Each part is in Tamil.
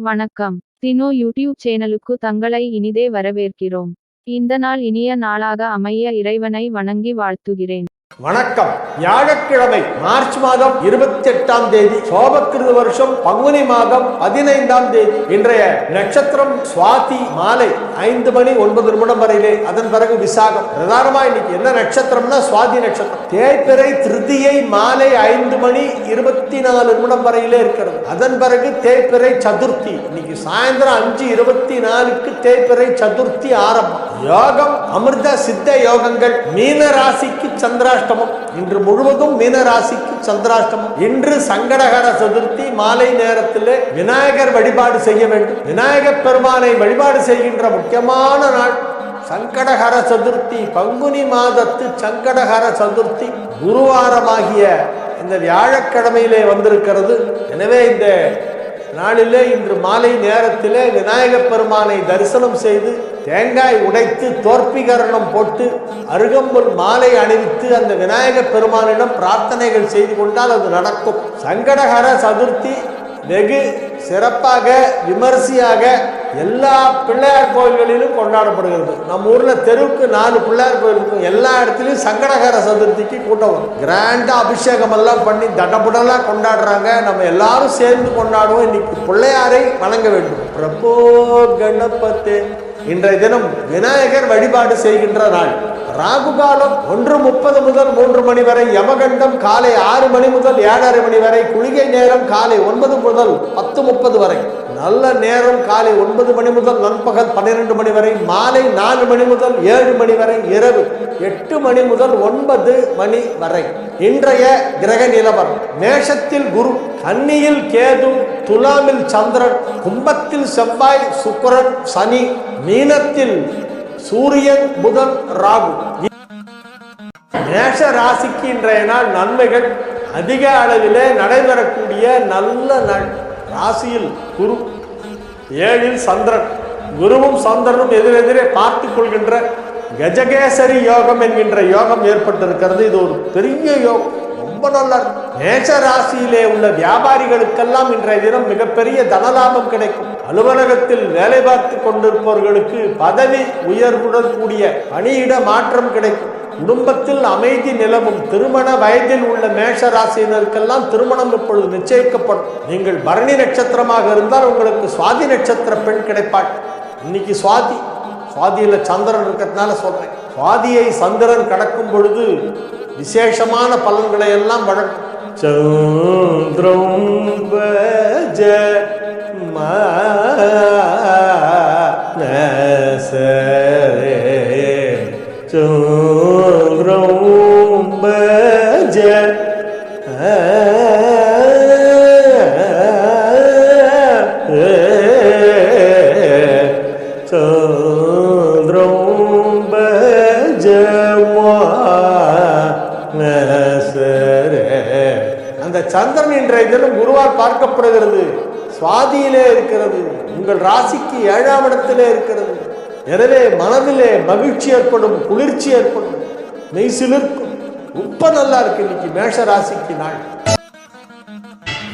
வணக்கம். தினோ யூடியூப் சேனலுக்கு தங்களை இனிதே வரவேற்கிறோம். இந்த நாள் இனிய நாளாக அமைய இறைவனை வணங்கி வாழ்த்துகிறேன். வணக்கம். வியாழக்கிழமை மார்ச் மாதம் இருபத்தி எட்டாம் தேதி சோபக்கிருத வருஷம் பங்குனி மாதம் பதினைந்தாம் தேதி. இன்றைய நட்சத்திரம் சுவாதி மாலை ஐந்து மணி ஒன்பது நிமிடம் வரையிலே அதன் பிறகு விசாகம். பிரதானமா இன்னைக்கு என்ன நட்சத்திரம்னா சுவாதி நட்சத்திரம். தேய்பிறை திருதியை மாலை ஐந்து மணி இருபத்தி நாலு நிமிடம் வரையிலே இருக்கிறது. அதன் பிறகு தேய்பிறை சதுர்த்தி. இன்னைக்கு சாயந்தரம் அஞ்சு இருபத்தி நாலுக்கு தேய்பிறை சதுர்த்தி ஆரம்பம். யோகம் அமிர்த சித்த யோகங்கள் மீன ராசிக்கு சந்திராஷ்டமம். இன்று முழுவதும் மீனராசிக்கு சந்திராஷ்டமம். இன்று சங்கடகர சதுர்த்தி மாலை நேரத்தில் விநாயகர் வழிபாடு செய்ய வேண்டும். விநாயகர் பெருமானை வழிபாடு செய்கின்ற முக்கியமான நாள். சங்கடகர சதுர்த்தி பங்குனி மாதத்து சங்கடகர சதுர்த்தி குருவாரமாகிய இந்த வியாழக்கிழமையிலே வந்திருக்கிறது. எனவே இந்த நாளிலே இன்று மாலை நேரத்திலே விநாயகப் பெருமானை தரிசனம் செய்து தேங்காய் உடைத்து தோற்பிகரணம் போட்டு அருகம்புல் மாலை அணிவித்து அந்த விநாயகப் பெருமானிடம் பிரார்த்தனைகள் செய்து கொண்டால் அது நடக்கும். சங்கடகர சதுர்த்தி வெகு சிறப்பாக விமரிசையாக எல்லா பிள்ளையார் கோயில்களிலும் கொண்டாடப்படுகிறது. நம்ம ஊர்ல தெருவுக்கு நாலு பிள்ளையார் கோயில் இருக்கும். எல்லா இடத்துலையும் சங்கடகர சதுர்த்திக்கு கூட்டம் வரும். கிராண்டா அபிஷேகம் எல்லாம் பண்ணி தடபுடலாக கொண்டாடுறாங்க. நம்ம எல்லாரும் சேர்ந்து கொண்டாடுவோம். இன்னைக்கு பிள்ளையாரை வணங்க வேண்டும். பிரபோ கணபத்தே இன்றைய தினம் விநாயகர் வழிபாடு செய்கின்ற நாள். ராகுகாலம் ஒன்று முப்பது முதல் மூன்று மணி வரை யமகண்டம் காலை ஆறு மணி முதல் ஏழரை மணி வரை குளிகை நேரம் காலை ஒன்பது முதல் பத்து முப்பது வரை. நல்ல நேரம் காலை ஒன்பது மணி முதல் நண்பகல் பன்னிரெண்டு மணி வரை மாலை நாலு மணி முதல் ஏழு மணி வரை இரவு எட்டு மணி முதல் ஒன்பது மணி வரை. இன்றைய கிரக நிலவரம். மேஷத்தில் குரு கன்னியில் கேது துலாமில் சந்திரன் கும்பத்தில் செவ்வாய் சுக்கரன் சனி மீனத்தில் சூரியன் புதன் ராகு. மேஷ ராசிக்கு இன்றைய நாள் நன்மைகள். அதிக அளவிலே நடைபெறக்கூடிய நல்ல நாள். ராசியில் குரு ஏழில் சந்திரன். குருவும் சந்திரனும் எதிரெதிரே பார்த்து கொள்கின்ற கஜகேசரி யோகம் என்கின்ற யோகம் ஏற்பட்டிருக்கிறது. இது ஒரு பெரிய யோகம். ரொம்ப நல்லா இருக்கு மேஷ ராசியிலே உள்ள வியாபாரிகளுக்கெல்லாம் இன்றைய தினம் மிகப்பெரிய தனலாபம் கிடைக்கும். அலுவலகத்தில் வேலை பார்த்து கொண்டிருப்பவர்களுக்கு பதவி உயர்வுடன் கூடிய பணியிட மாற்றம் கிடைக்கும். குடும்பத்தில் அமைதி நிலவும் திருமண வயதில் உள்ள மேஷ ராசியினருக்கெல்லாம் திருமணம் இப்பொழுது நிச்சயிக்கப்படும்? நீங்கள் பரணி நட்சத்திரமாக இருந்தால் உங்களுக்கு சுவாதி நட்சத்திர பெண் கிடைப்பாள். இன்னைக்கு சுவாதி சுவாதியில சந்திரன் இருக்கிறதுனால சொல்றேன். சுவாதியை சந்திரன் கடக்கும் பொழுது விசேஷமான பலன்களை எல்லாம் வழங்கும். சந்திரம் பஜ சோ அந்த சந்திரன் இன்றைய தினம் குருவால் பார்க்கப்படுகிறது. சுவாதியிலே இருக்கிறது. உங்கள் ராசிக்கு ஏழாம் இடத்திலே இருக்கிறது. எனவே மனதிலே மகிழ்ச்சி ஏற்படும் குளிர்ச்சி ஏற்படும். மெய் சிலிர்க்கும். ரொம்ப நல்லா இருக்கு இன்னைக்கு மேஷ ராசிக்கு நாள்.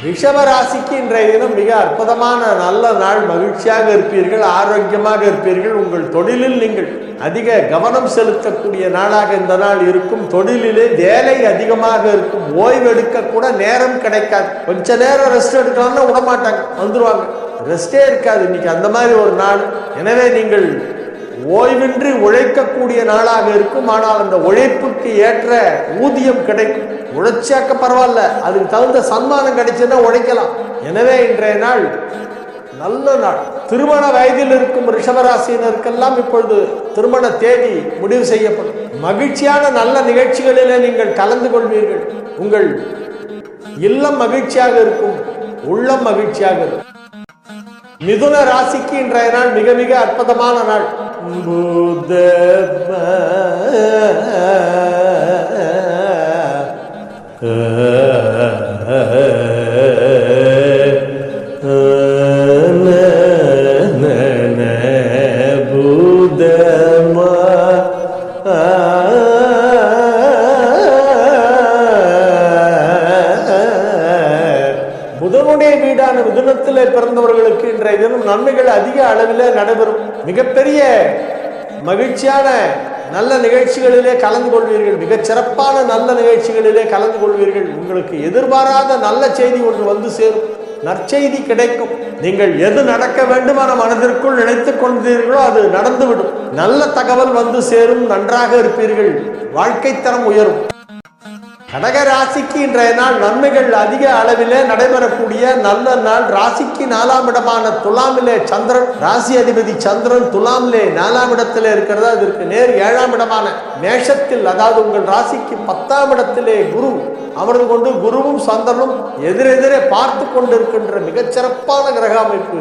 ரிஷப ராசிக்கு இன்றைய தினம் மிக அற்புதமான நல்ல நாள். மகிழ்ச்சியாக இருப்பீர்கள் ஆரோக்கியமாக இருப்பீர்கள். உங்கள் தொழிலில் நீங்கள் அதிக கவனம் செலுத்தக்கூடிய நாளாக இந்த நாள் இருக்கும். தொழிலிலே வேலை அதிகமாக இருக்கும். ஓய்வு எடுக்க கூட நேரம் கிடைக்காது. கொஞ்ச நேரம் ரெஸ்ட் எடுக்கலாம்னா விட மாட்டாங்க வந்துருவாங்க ரெஸ்டே இருக்காது. இன்னைக்கு அந்த மாதிரி ஒரு நாள். எனவே நீங்கள் ஓய்வின்றி உழைக்கக்கூடிய நாளாக இருக்கும். ஆனால் அந்த உழைப்புக்கு ஏற்ற ஊதியம் கிடைக்கும். உழைச்சாக்க பரவாயில்ல. அதுக்கு தகுந்த சன்மானம் கிடைச்சதுன்னா உழைக்கலாம். எனவே இன்றைய நாள் நல்ல நாள். திருமண வயதில் இருக்கும் ரிஷபராசினருக்கெல்லாம் இப்பொழுது திருமண தேதி முடிவு செய்யப்படும். மகிழ்ச்சியான நல்ல நிகழ்ச்சிகளிலே நீங்கள் கலந்து கொள்வீர்கள். உங்கள் இல்லம் மகிழ்ச்சியாக இருக்கும். உள்ளம் மகிழ்ச்சியாக இருக்கும். மிதுன ராசிக்கு இன்றைய நாள் மிக மிக அற்புதமான நாள். Buddha. மகிழ்ச்சியான நல்ல நிகழ்ச்சிகளிலே கலந்து கொள்வீர்கள். மிகச் சிறப்பான நல்ல நிகழ்ச்சிகளிலே கலந்து கொள்வீர்கள். உங்களுக்கு எதிர்பாராத நல்ல செய்தி ஒன்று வந்து சேரும். நற்செய்தி கிடைக்கும். நீங்கள் எது நடக்க வேண்டுமான மனதிற்குள் நினைத்துக் கொண்டீர்களோ அது நடந்துவிடும். நல்ல தகவல் வந்து சேரும். நன்றாக இருப்பீர்கள். வாழ்க்கை தரம் உயரும். கடக ராசிக்கு இன்றைய நாள் நன்மைகள் அதிக அளவிலே நடைபெறக்கூடிய நல்ல நாள். ராசிக்கு நாலாம் இடமான துலாமிலே சந்திரன் ராசி அதிபதி சந்திரன் துலாமிலே நாலாம் இடத்திலே இருக்கிறதா? அதற்கு நேர் ஏழாம் இடமான மேஷத்தில் அதாவது உங்கள் ராசிக்கு பத்தாம் இடத்திலே குரு அமர்ந்து கொண்டு குருவும் சந்திரனும் எதிரெதிரே பார்த்து கொண்டிருக்கின்ற மிகச்சிறப்பான கிரக அமைப்பு.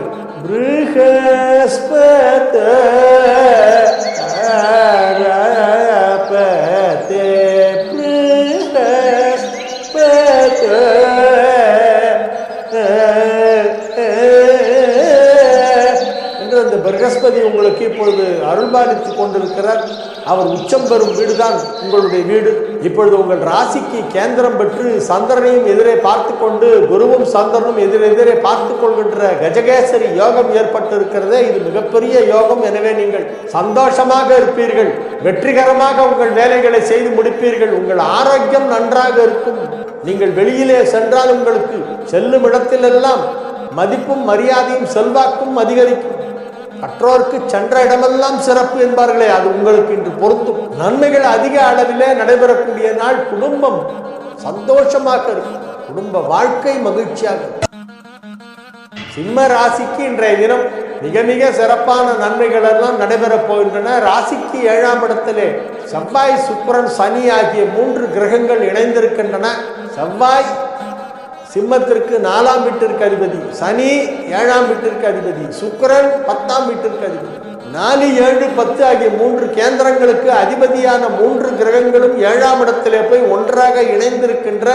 பிரகஸ்பதி உங்களுக்கு இப்பொழுது அருள்பாலித்துக் கொண்டிருக்கிறார். அவர் உச்சம் பெறும் வீடுதான் உங்களுடைய வீடு. இப்பொழுது உங்கள் ராசிக்கு கேந்திரம் பெற்று சந்திரனையும் எதிரே பார்த்து கொண்டு குருவும் சந்திரனும் எதிரெதிரே பார்த்து கொள்கின்ற கஜகேசரி யோகம் ஏற்பட்டு இருக்கிறதே இது மிகப்பெரிய யோகம். எனவே நீங்கள் சந்தோஷமாக இருப்பீர்கள். வெற்றிகரமாக உங்கள் வேலைகளை செய்து முடிப்பீர்கள். உங்கள் ஆரோக்கியம் நன்றாக இருக்கும். நீங்கள் வெளியிலே சென்றால் உங்களுக்கு செல்லும் இடத்திலெல்லாம் மதிப்பும் மரியாதையும் செல்வாக்கும் அதிகரிக்கும். கற்றோருக்கு சென்ற இடமெல்லாம் சிறப்பு என்பார்களே அது உங்களுக்கு இன்று பொருந்தும். நன்மைகள் அதிக அளவிலே நடைபெறக்கூடிய நாள் குடும்பம் சந்தோஷமாக இருக்கும். குடும்ப வாழ்க்கை மகிழ்ச்சியாக சிம்ம ராசிக்கு இன்றைய தினம் மிக மிக சிறப்பான நன்மைகள் எல்லாம் நடைபெறப் போகின்றன. ராசிக்கு ஏழாம் இடத்திலே செவ்வாய் சுக்கரன் சனி ஆகிய மூன்று கிரகங்கள் இணைந்திருக்கின்றன. செவ்வாய் சிம்மத்திற்கு நாலாம் வீட்டிற்கு அதிபதி. சனி ஏழாம் வீட்டிற்கு அதிபதி. சுக்கரன் பத்தாம் வீட்டிற்கு அதிபதி. நாலு ஏழு பத்து ஆகிய மூன்று கேந்திரங்களுக்கு அதிபதியான மூன்று கிரகங்களும் ஏழாம் இடத்திலே போய் ஒன்றாக இணைந்திருக்கின்ற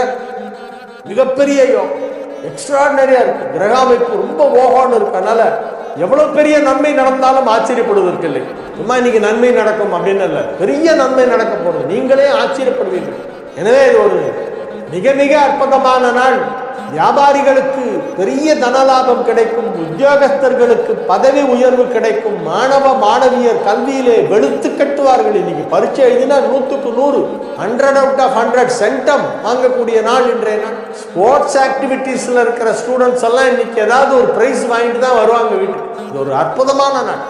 மிகப்பெரிய யோகம். எக்ஸ்ட்ராடினரியா இருக்கு. கிரக அமைப்பு ரொம்ப ஓகோன்னு இருக்கு. அதனால எவ்வளவு பெரிய நன்மை நடந்தாலும் ஆச்சரியப்படுவதற்கு இல்லை. சும்மா இன்னைக்கு நன்மை நடக்கும் அப்படின்னு இல்லை. பெரிய நன்மை நடக்க போறது. நீங்களே ஆச்சரியப்படுவீர்கள். எனவே இது ஒரு மிக மிக அற்புதமான நாள். வியாபாரிகளுக்கு பெரிய தனலாபம் கிடைக்கும் உத்தியோகஸ்தர்களுக்கு பதவி உயர்வு கிடைக்கும் மாணவ மாணவியர் கல்வியிலே வெளுத்து கட்டுவார்கள். இன்னைக்கு பரீட்சை எழுதினா நூற்றுக்கு நூறு hundred out of hundred centum வாங்கக்கூடிய நாள் இன்றைய நாள். ஸ்போர்ட்ஸ் ஆக்டிவிட்டீஸ்ல இருக்கிற ஸ்டூடெண்ட்ஸ் எல்லாம் இன்னைக்கு ஏதாவது ஒரு பிரைஸ் வாங்கிட்டு தான் வருவாங்க வீட்டுக்கு. இது ஒரு அற்புதமான நாள்.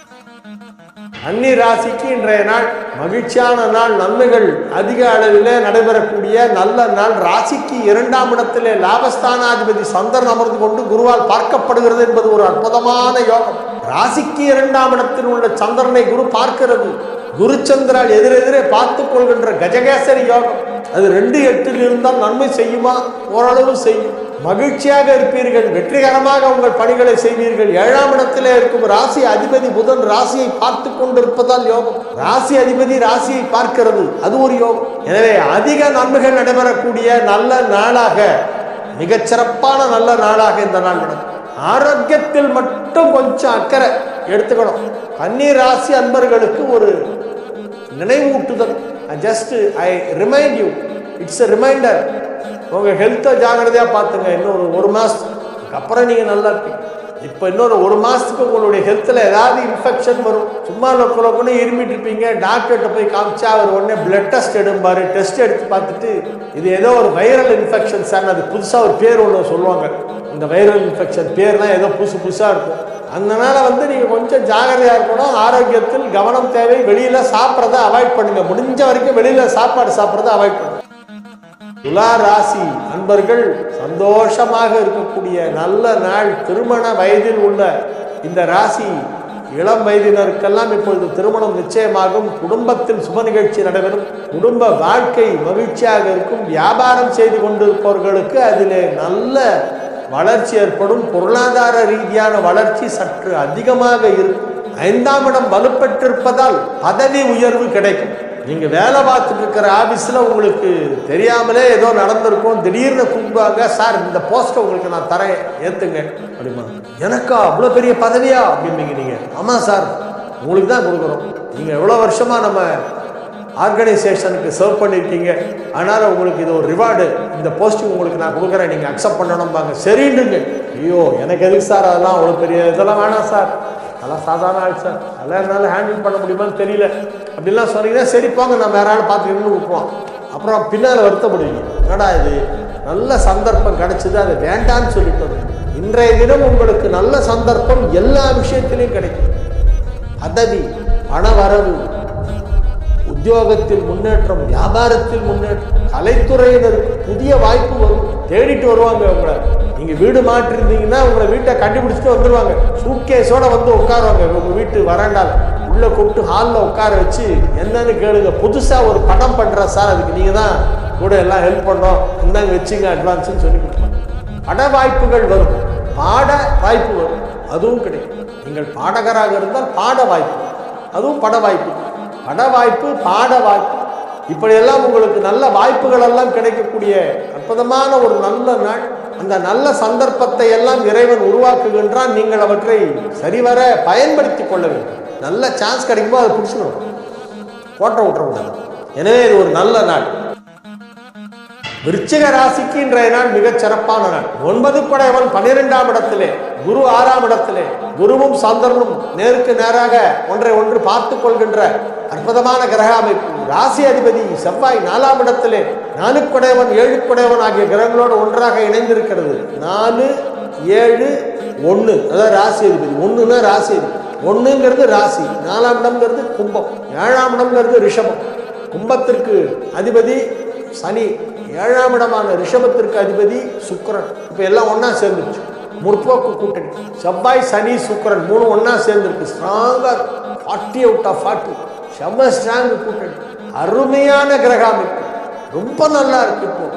அன்னி ராசிக்கு இன்றைய நாள் மகிழ்ச்சியான நாள். நன்மைகள் அதிக அளவில் நடைபெறக்கூடிய நல்ல நாள். ராசிக்கு இரண்டாம் இடத்திலே லாபஸ்தானாதிபதி சந்திரன் அமர்ந்து கொண்டு குருவால் பார்க்கப்படுகிறது என்பது ஒரு அற்புதமான யோகம். ராசிக்கு இரண்டாம் இடத்தில் உள்ள சந்திரனை குரு பார்க்கிறது. குரு சந்திரால் எதிரெதிரே பார்த்து கொள்கின்ற கஜகேசரி யோகம். அது ரெண்டு எட்டில் இருந்தால் நன்மை செய்யுமா? ஓரளவு செய்யும். மகிழ்ச்சியாக இருப்பீர்கள் வெற்றிகரமாக உங்கள் பணிகளை செய்வீர்கள். ஏழாம் இடத்திலே இருக்கும் ராசி அதிபதி புதன் ராசியை பார்த்து கொண்டிருப்பதால் யோகம். ராசி அதிபதி ராசியை பார்க்கிறது அது ஒரு யோகம். எனவே அதிக நன்மைகள் நடைபெறக்கூடிய நல்ல நாளாக மிகச் சிறப்பான நல்ல நாளாக இந்த நாள் நடக்கும். ஆரோக்கியத்தில் மட்டும் கொஞ்சம் அக்கறை எடுத்துக்கணும். கன்னி ராசி அன்பர்களுக்கு ஒரு நினைவூட்டுதல். Just I remind you it's a reminder உங்கள் ஹெல்த்தை ஜாகிரதையாக பார்த்துங்க. இன்னொரு ஒரு மாதத்துக்கு அப்புறம் நீங்கள் நல்லா இருப்பீங்க. இப்போ இன்னொரு ஒரு மாதத்துக்கு உங்களுடைய ஹெல்த்தில் ஏதாவது இன்ஃபெக்ஷன் வரும். சும்மா லொக்க இருமிட்டு இருப்பீங்க. டாக்டர்கிட்ட போய் காமிச்சா அவர் உடனே பிளட் டெஸ்ட் எடுப்பார் டெஸ்ட் எடுத்து பார்த்துட்டு இது ஏதோ ஒரு வைரல் இன்ஃபெக்ஷன் சார் அது புதுசாக ஒரு பேர் ஒன்று சொல்லுவாங்க. இந்த வைரல் இன்ஃபெக்ஷன் பேர்லாம் ஏதோ புதுசு புதுசாக இருக்கும். அதனால வந்து நீங்கள் கொஞ்சம் ஜாகிரதையாக இருக்கணும். ஆரோக்கியத்தில் கவனம் தேவை. வெளியில் சாப்பிட்றத அவாய்ட் பண்ணுங்கள் முடிஞ்ச வரைக்கும் வெளியில் சாப்பாடு சாப்பிட்றத அவாய்ட் பண்ணுங்கள் துலா ராசி அன்பர்கள் சந்தோஷமாக இருக்கக்கூடிய நல்ல நாள் திருமண வயதில் உள்ள இந்த ராசி இளம் வயதினருக்கெல்லாம் இப்பொழுது திருமணம் நிச்சயமாகும். குடும்பத்தில் சுப நிகழ்ச்சி நடைபெறும். குடும்ப வாழ்க்கை மகிழ்ச்சியாக இருக்கும். வியாபாரம் செய்து கொண்டிருப்பவர்களுக்கு அதிலே நல்ல வளர்ச்சி ஏற்படும். பொருளாதார ரீதியான வளர்ச்சி சற்று அதிகமாக இருக்கும். ஐந்தாம் இடம் வலுப்பெற்றிருப்பதால் பதவி உயர்வு கிடைக்கும். நீங்க வேலை பார்த்துட்டு இருக்கிற ஆபீஸ்ல உங்களுக்கு தெரியாமலே ஏதோ நடந்திருக்கும். திடீர்னு கூப்பிடுவாங்க சார் இந்த போஸ்ட்டை உங்களுக்கு நான் தரேன் ஏத்துங்க. அப்படிமா எனக்கா? அவ்வளோ பெரிய பதவியா? அப்படிம்பீங்க நீங்க. ஆமா சார். உங்களுக்கு தான் கொடுக்குறோம். நீங்க எவ்வளோ வருஷமா நம்ம ஆர்கனைசேஷனுக்கு சர்வ் பண்ணியிருக்கீங்க. அதனால் உங்களுக்கு இது ஒரு ரிவார்டு. இந்த போஸ்டிங் உங்களுக்கு நான் கொடுக்குறேன். நீங்கள் அக்செப்ட் பண்ணணும்பாங்க. சரின்னுங்க. ஐயோ எனக்கு எதுக்கு சார் அதெல்லாம்? அவ்வளோ பெரிய இதெல்லாம் வேணாம் சார். அதெல்லாம் சாதாரண ஆள் சார். அதெல்லாம் என்னால் ஹேண்டில் பண்ண முடியுமான்னு தெரியல. அப்படிலாம் சொன்னீங்கன்னா சரி போங்க நான் வேற ஆள் பார்த்துக்கணும்னு விட்டுருவோம் அப்புறம் பின்னால் வருத்தப்படுவீங்க. என்னடா இது? நல்ல சந்தர்ப்பம் கிடைச்சது அது வேண்டான்னு சொல்லிட்டு இன்றைய தினம் உங்களுக்கு நல்ல சந்தர்ப்பம் எல்லா விஷயத்திலையும் கிடைக்கும். பதவி பண வரவு உத்தியோகத்தில் முன்னேற்றம் வியாபாரத்தில் முன்னேற்றம் கலைத்துறையினருக்கு புதிய வாய்ப்பு வரும். தேடிட்டு வருவாங்க உங்களை. நீங்கள் வீடு மாற்றிருந்தீங்கன்னா உங்களை வீட்டை கண்டுபிடிச்சிட்டு வந்துருவாங்க. சூட்கேஸோட வந்து உட்காருவாங்க. உங்கள் வீட்டு வராண்டால். உள்ள கூப்பிட்டு ஹாலில் உட்கார வச்சு என்னன்னு கேளுங்க. புதுசாக ஒரு படம் பண்ணுறேன் சார் அதுக்கு நீங்கள் தான் கூட எல்லாம் ஹெல்ப் பண்ணோம் இந்தாங்க வச்சுங்க அட்வான்ஸ்னு சொல்லி கொடுப்பாங்க பட வாய்ப்புகள் வரும். பாட வாய்ப்பு வரும். அதுவும் கிடைக்கும். நீங்கள் பாடகராக இருந்தால் பாட வாய்ப்பு. அதுவும் பட வாய்ப்பு. பட வாய்ப்பு பாட வாய்ப்பு. இப்படியெல்லாம் உங்களுக்கு நல்ல வாய்ப்புகள் எல்லாம் கிடைக்கக்கூடிய அற்புதமான ஒரு நல்ல நாள். அந்த நல்ல சந்தர்ப்பத்தை எல்லாம் இறைவன் உருவாக்குகின்றான். நீங்கள் அவற்றை சரிவர பயன்படுத்தி கொள்ள வேண்டும். நல்ல சான்ஸ் கிடைக்கும்போது அதை பிடிச்சிடணும். போட்ட விட்டுறக்கூடாது. எனவே இது ஒரு நல்ல நாள். விருச்சிக ராசிக்கு இன்றைய நாள் மிகச் சிறப்பான நாள். ஒன்பது படையவன் பன்னிரெண்டாம் இடத்திலே குரு ஆறாம் இடத்திலே குருவும் சந்திரனும் நேருக்கு நேராக ஒன்றை ஒன்று பார்த்து கொள்கின்ற அற்புதமான கிரக அமைப்பு. ராசி அதிபதி செவ்வாய் நாலாம் இடத்திலே நாலு குடையவன் ஏழு குடையவன் ஆகிய கிரகங்களோடு ஒன்றாக இணைந்திருக்கிறது. நாலு ஏழு ஒன்று அதாவது ராசி அதிபதி. ஒன்றுனா ராசி அதிபதி. ஒன்றுங்கிறது ராசி. நாலாம் இடம்ங்கிறது கும்பம். ஏழாம் இடம்ங்கிறது ரிஷபம். கும்பத்திற்கு அதிபதி சனி. ஏழாம் இடமான ரிஷபத்திற்கு அதிபதி சுக்கரன். இப்போ எல்லாம் ஒன்றா சேர்ந்துருச்சு. முற்போக்கு கூட்டணி. செவ்வாய் சனி சுக்கரன் மூணு ஒன்றா சேர்ந்துருக்கு. ஸ்ட்ராங்காக ஃபார்ட்டி அவுட் ஆஃப் ஃபார்ட்டி செம்ம ஸ்ட்ராங் கூட்டணி. அருமையான கிரக அமைப்பு ரொம்ப நல்லா இருக்கு இப்போ.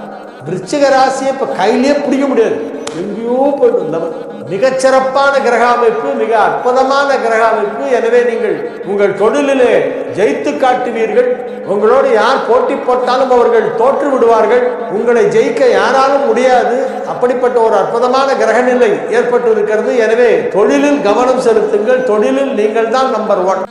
விருச்சிக ராசியை இப்போ கையிலேயே பிடிக்க முடியாது. எங்கேயோ போயிட்டு வந்தவர். மிகச்சிறப்பான கிரக அமைப்பு மிக அற்புதமான கிரக அமைப்பு எனவே நீங்கள் உங்கள் தொழிலிலே ஜெயித்து காட்டுவீர்கள். உங்களோடு யார் போட்டி போட்டாலும் அவர்கள் தோற்று விடுவார்கள். உங்களை ஜெயிக்க யாராலும் முடியாது. அப்படிப்பட்ட ஒரு அற்புதமான கிரக நிலை ஏற்பட்டு இருக்கிறது எனவே தொழிலில் கவனம் செலுத்துங்கள். தொழிலில் நீங்கள் தான் நம்பர் ஒன்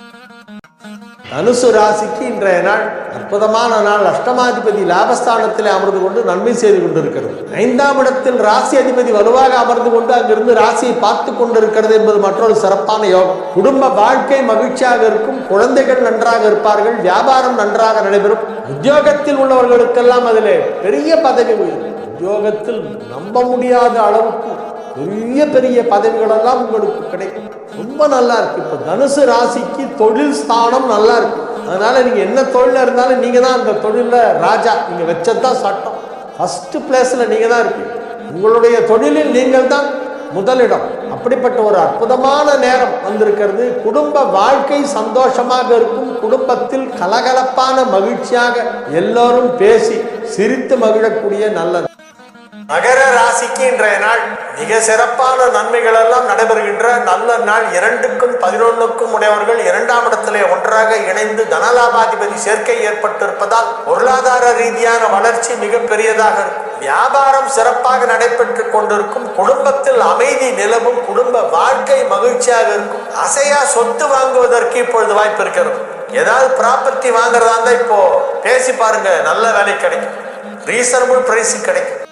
தனுசு ராசிக்கு இன்றைய நாள் அற்புதமான நாள். அஷ்டமாதிபதி லாபஸ்தானத்தில் அமர்ந்து கொண்டு நன்மை செய்து கொண்டிருக்கிறது. ஐந்தாம் இடத்தில் ராசி அதிபதி வலுவாக அமர்ந்து கொண்டு அங்கிருந்து ராசியை பார்த்து கொண்டிருக்கிறது என்பது மற்றொரு சிறப்பான யோகம். குடும்ப வாழ்க்கை மகிழ்ச்சியாக இருக்கும். குழந்தைகள் நன்றாக இருப்பார்கள். வியாபாரம் நன்றாக நடைபெறும். உத்தியோகத்தில் உள்ளவர்களுக்கெல்லாம் அதில் பெரிய பதவி உயரும். உத்தியோகத்தில் நம்ப முடியாத அளவுக்கு பெரிய பெரிய பதவிகளெல்லாம் உங்களுக்கு கிடைக்கும். ரொம்ப நல்லா இருக்கு. இப்போ தனுசு ராசிக்கு தொழில் ஸ்தானம் நல்லா இருக்கு. அதனால நீங்க என்ன தொழில இருந்தாலும் நீங்க தான் அந்த தொழில ராஜா. நீங்க வச்சதுதான் சட்டம். ஃபர்ஸ்ட் பிளேஸ்ல நீங்க தான் இருக்கு. உங்களுடைய தொழிலில் நீங்கள் தான் முதலிடம். அப்படிப்பட்ட ஒரு அற்புதமான நேரம் வந்திருக்கிறது. குடும்ப வாழ்க்கை சந்தோஷமாக இருக்கும். குடும்பத்தில் கலகலப்பான மகிழ்ச்சியாக எல்லோரும் பேசி சிரித்து மகிழக்கூடிய நல்லது மகர ராசிக்கு இன்றைய நாள் மிக சிறப்பான நன்மைகள் எல்லாம் நடைபெறுகின்ற நல்ல நாள். இரண்டுக்கும் பதினொன்னுக்கும் உடையவர்கள் இரண்டாம் இடத்திலே ஒன்றாக இணைந்து தனலாபாதிபதி சேர்க்கை ஏற்பட்டிருப்பதால் பொருளாதார ரீதியான வளர்ச்சி மிக பெரியதாக இருக்கும். வியாபாரம் சிறப்பாக நடைபெற்று கொண்டிருக்கும். குடும்பத்தில் அமைதி நிலவும். குடும்ப வாழ்க்கை மகிழ்ச்சியாக இருக்கும். அசையா சொத்து வாங்குவதற்கு இப்பொழுது வாய்ப்பு இருக்கிறது. ஏதாவது ப்ராப்பர்ட்டி வாங்குறதா இருந்தா இப்போ பேசி பாருங்க. நல்ல வேலை கிடைக்கும். ரீசனபிள் பிரைஸ் கிடைக்கும்.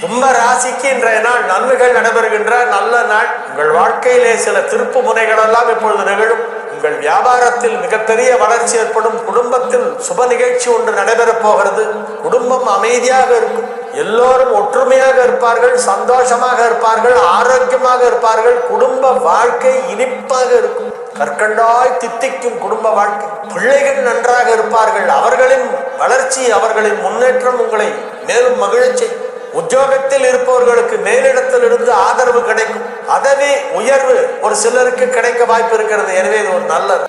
கும்ப ராசிக்கு இன்றைய நாள் நன்மைகள் நடைபெறுகின்ற நல்ல நாள். உங்கள் வாழ்க்கையிலே சில திருப்பு முனைகள் எல்லாம் இப்பொழுது நிகழும். உங்கள் வியாபாரத்தில் மிகப்பெரிய வளர்ச்சி ஏற்படும். குடும்பத்தில் சுப நிகழ்ச்சி ஒன்று நடைபெறப் போகிறது. குடும்பம் அமைதியாக இருக்கும். எல்லோரும் ஒற்றுமையாக இருப்பார்கள் சந்தோஷமாக இருப்பார்கள் ஆரோக்கியமாக இருப்பார்கள். குடும்ப வாழ்க்கை இனிப்பாக இருக்கும். கற்கண்டாய் தித்திக்கும் குடும்ப வாழ்க்கை. பிள்ளைகள் நன்றாக இருப்பார்கள். அவர்களின் வளர்ச்சி அவர்களின் முன்னேற்றம் உங்களை மேலும் மகிழச் செய்யும். உத்தியோகத்தில் இருப்பவர்களுக்கு மேலிடத்தில் இருந்து ஆதரவு கிடைக்கும். பதவி உயர்வு ஒரு சிலருக்கு கிடைக்க வாய்ப்பு இருக்கிறது. எனவே இது ஒரு நல்லது.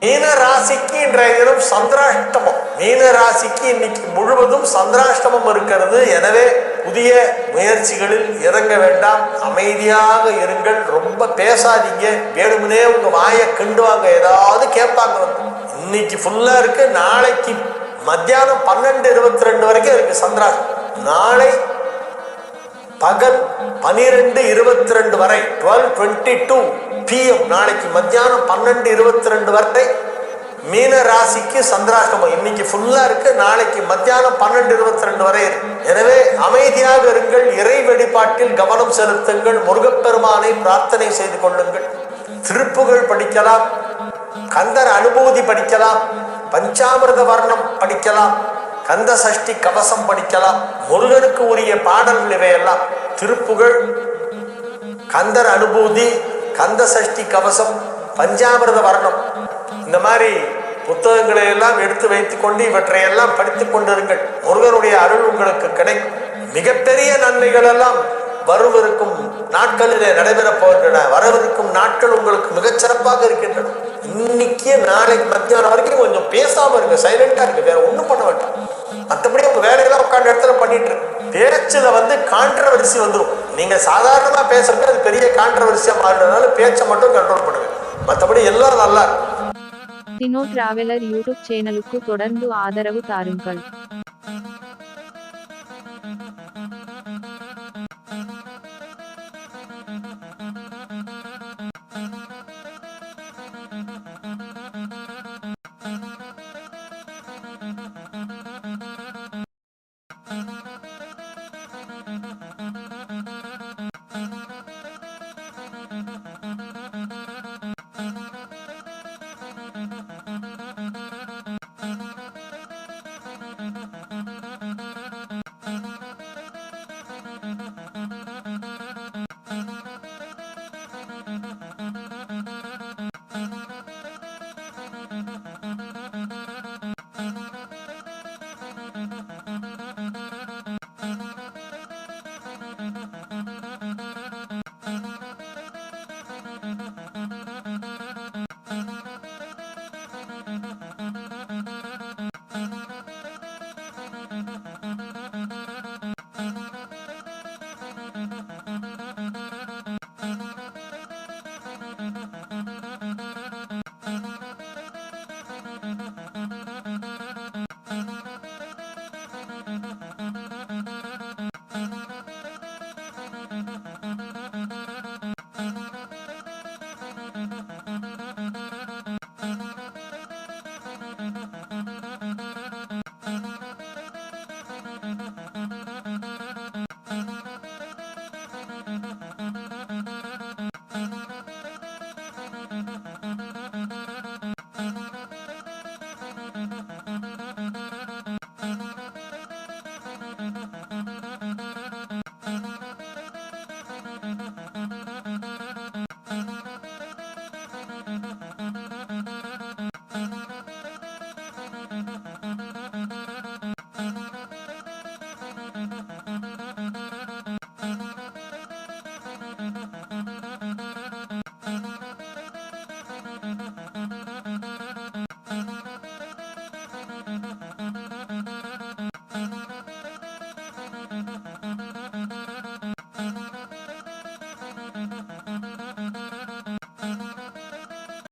மீன ராசிக்கு இன்றைய தினம் சந்திராஷ்டமம். மீன ராசிக்கு இன்னைக்கு முழுவதும் சந்திராஷ்டமம் இருக்கிறது. எனவே புதிய முயற்சிகளில் இறங்க வேண்டாம். அமைதியாக இருங்கள். ரொம்ப பேசாதீங்க. வேணுமுனே உங்க வாயை கிண்டுவாங்க ஏதாவது கேட்பாங்க. வந்து இன்னைக்கு ஃபுல்லா இருக்கு. நாளைக்கு மத்தியானம் பன்னெண்டு இருபத்தி ரெண்டு வரைக்கும் இருக்கு சந்திராஷ்டம் நாளை பகல் பனிரெண்டு இருபத்தி ரெண்டு வரை டுவெல் டுவெண்ட்டி டூ பிஎம் நாளைக்கு மத்தியானம் பன்னெண்டு இருபத்தி ரெண்டு வரை மீன ராசிக்கு சந்திராஷ்டமம். இன்னைக்கு ஃபுல்லாக இருக்கு. நாளைக்கு மத்தியானம் பன்னெண்டு இருபத்தி ரெண்டு வரை எனவே அமைதியாக இருங்கள். இறை வழிபாட்டில் கவனம் செலுத்துங்கள். முருகப்பெருமானை பிரார்த்தனை செய்து கொள்ளுங்கள். திருப்புகள் படிக்கலாம். கந்தர் அனுபூதி படிக்கலாம். பஞ்சாமிரத வர்ணம் படிக்கலாம். கந்த சஷ்டி கவசம் படிக்கலாம் முருகனுக்கு உரிய பாடல்கள் இவையெல்லாம். திருப்புகழ் கந்தர் அனுபூதி கந்த சஷ்டி கவசம் பஞ்சாமிரத வர்ணம். இந்த மாதிரி புத்தகங்களை எல்லாம் எடுத்து வைத்துக் கொண்டு இவற்றையெல்லாம் படித்துக் கொண்டிருங்கள். முருகனுடைய அருள் உங்களுக்கு கிடைக்கும். மிகப்பெரிய நன்மைகள் எல்லாம் வரவிருக்கும் நாட்களிலே நடைபெறப் போகின்றன. வரவிருக்கும் நாட்கள் உங்களுக்கு மிகச்சிறப்பாக இருக்கின்றன. இன்னைக்கு நாளைக்கு மத்தியானம் வரைக்கும் கொஞ்சம் பேசாம இருங்க சைலண்டா இருக்கு வேற ஒண்ணும் பண்ண வேண்டாம். மற்றபடி உங்க வேலையெல்லாம் உட்காந்து இடத்துல பண்ணிட்டு இருக்கு பேச்சுல வந்து கான்ட்ரவர்சி வந்துடும் நீங்க சாதாரணமா பேசுறது அது பெரிய கான்ட்ரவர்சியா மாறுறதுனால பேச்சை மட்டும் கண்ட்ரோல் பண்ணுங்க. மற்றபடி எல்லாம் நல்லா இருக்கும் டினோ டிராவலர் யூடியூப் சேனலுக்கு தொடர்ந்து ஆதரவு தாருங்கள்.